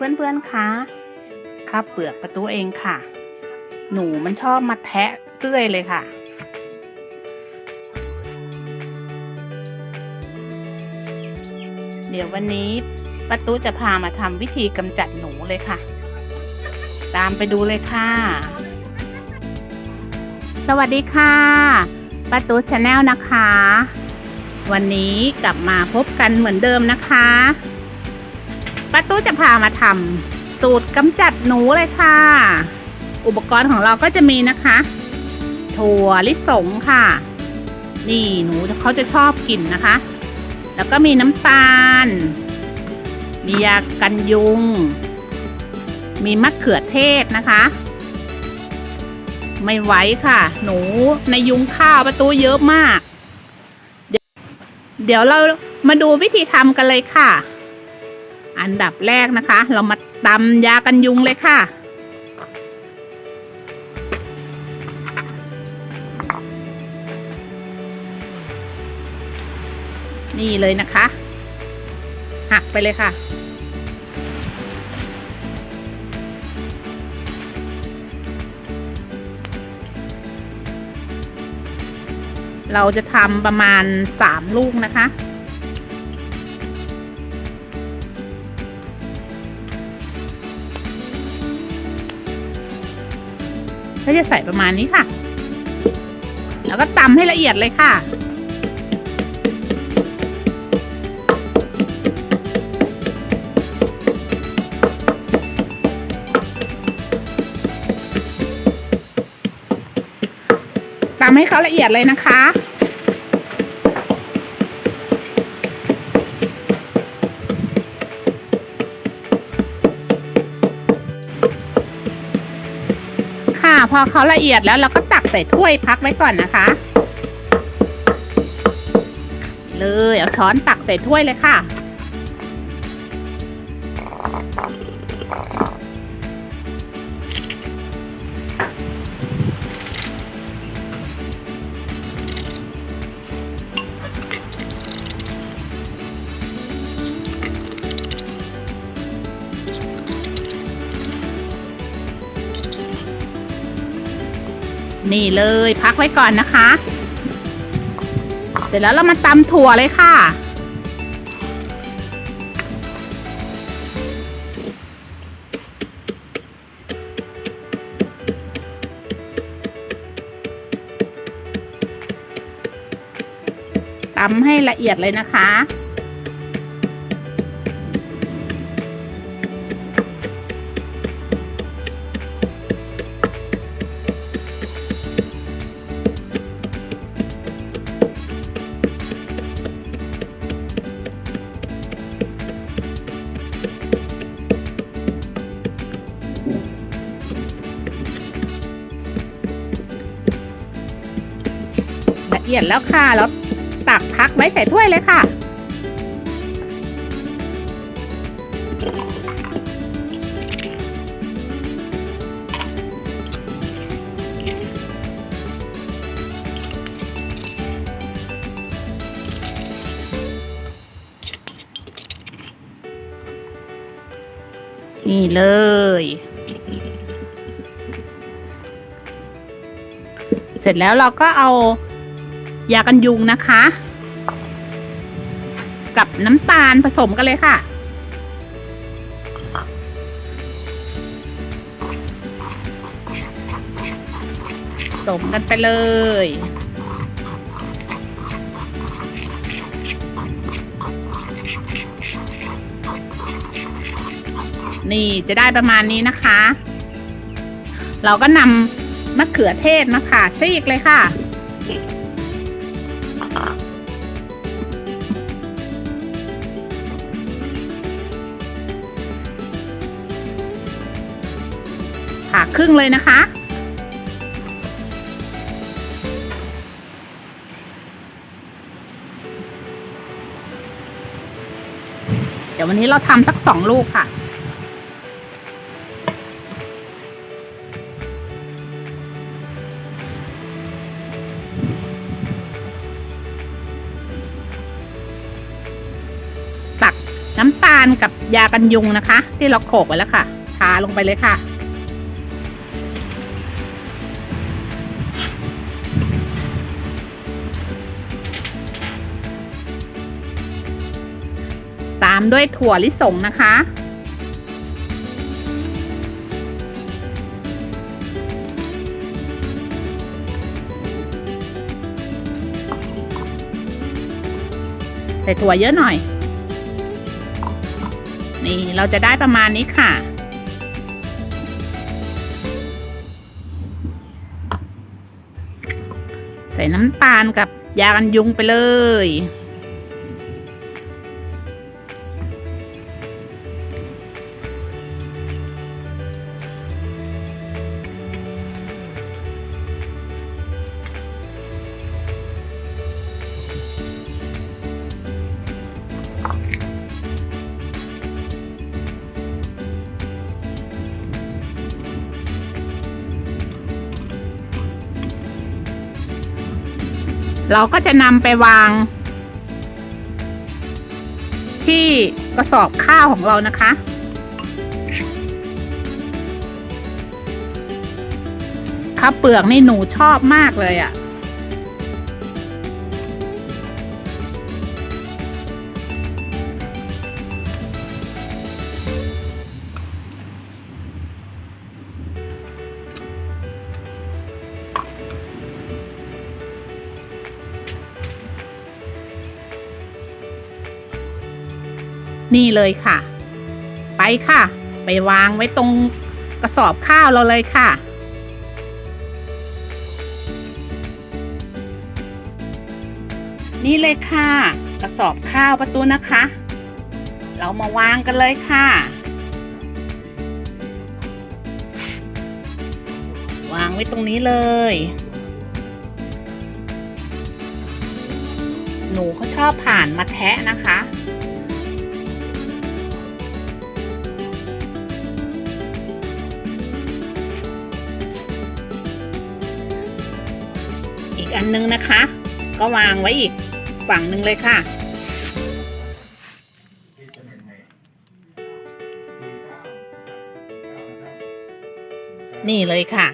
เพื่อนๆคะคับเปลือกประตูเองค่ะ หนูมันชอบมาแทะเตื้อยเลยค่ะ เดี๋ยววันนี้ประตูจะพามาทำวิธีกำจัดหนูเลยค่ะ ตามไปดูเลยค่ะ สวัสดีค่ะประตูชาแนลนะคะ วันนี้กลับมาพบกันเหมือนเดิมนะคะ ป้าตู้จะพามาทำสูตรกำจัดหนูเลยค่ะ อุปกรณ์ของเราก็จะมีนะคะ ถั่วลิสงค่ะ นี่หนูเขาจะชอบกินนะคะ แล้วก็มีน้ำตาล มียากันยุง มีมะเขือเทศนะคะ ไม่ไหวค่ะ หนูในยุงข้าวประตูเยอะมาก เดี๋ยวเดี๋ยวเรามาดูวิธีทำกันเลยค่ะ อันดับแรกนะคะ เรามาตำยากันยุงเลยค่ะ นี่เลยนะคะ หักไปเลยค่ะเราจะทำประมาณสามลูกนะคะ ก็จะใส่ประมาณนี้ค่ะ แล้วก็ตำให้ละเอียดเลยค่ะ ตำให้เขาละเอียดเลยนะคะ พอเขาละเอียดแล้วเราก็ตักใส่ถ้วยพักไว้ก่อนนะคะ เลยเอาช้อนตักใส่ถ้วยเลยค่ะ นี่เลยพักไว้ก่อนนะคะ เสร็จแล้วเรามาตำถั่วเลยค่ะ ตำให้ละเอียดเลยนะคะ อียดแล้วค่ะ แล้วตักพักไว้ใส่ถ้วยเลยค่ะนี่เลย เสร็จแล้วเราก็เอา ยากันยุงนะคะ กับน้ำตาลผสมกันเลยค่ะผสมกันไปเลยนี่จะได้ประมาณนี้นะคะ เราก็นำมะเขือเทศมาค่ะซีกเลยค่ะ ผ่าครึ่งเลยนะคะ เดี๋ยววันนี้เราทำสักสองลูกค่ะตักน้ำตาลกับยากันยุงนะคะ ที่เราโขกไว้แล้วค่ะทาลงไปเลยค่ะามด้วยถั่วลิสงนะคะ ใส่ถั่วเยอะหน่อย นี่เราจะได้ประมาณนี้ค่ะใส่น้ำตาลกับยากันยุงไปเลย เราก็จะนำไปวาง ที่กระสอบข้าวของเรานะคะ ข้าวเปลือกนี่หนูชอบมากเลยอะ่ะ นี่เลยค่ะ ไปค่ะ ไปวางไว้ตรงกระสอบข้าวเราเลยค่ะ นี่เลยค่ะ กระสอบข้าวประตูนะคะ เรามาวางกันเลยค่ะ วางไว้ตรงนี้เลย หนูเขาชอบผ่านมาแทะนะคะ อีกอันนึงนะคะ ก็วางไว้อีกฝั่งหนึ่งเลยค่ะ นี่เลยค่ะ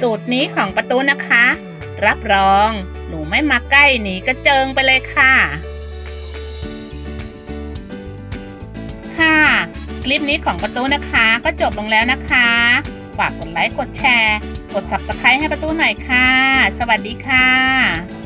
สูตรนี้ของประตูนะคะ รับรองหนูไม่มาใกล้หนีกระเจิงไปเลยค่ะ คลิปนี้ของประตูนะคะ ก็จบลงแล้วนะคะฝากกดไลค์กดแชร์ กด subscribe ให้ประตูหน่อยค่ะ สวัสดีค่ะ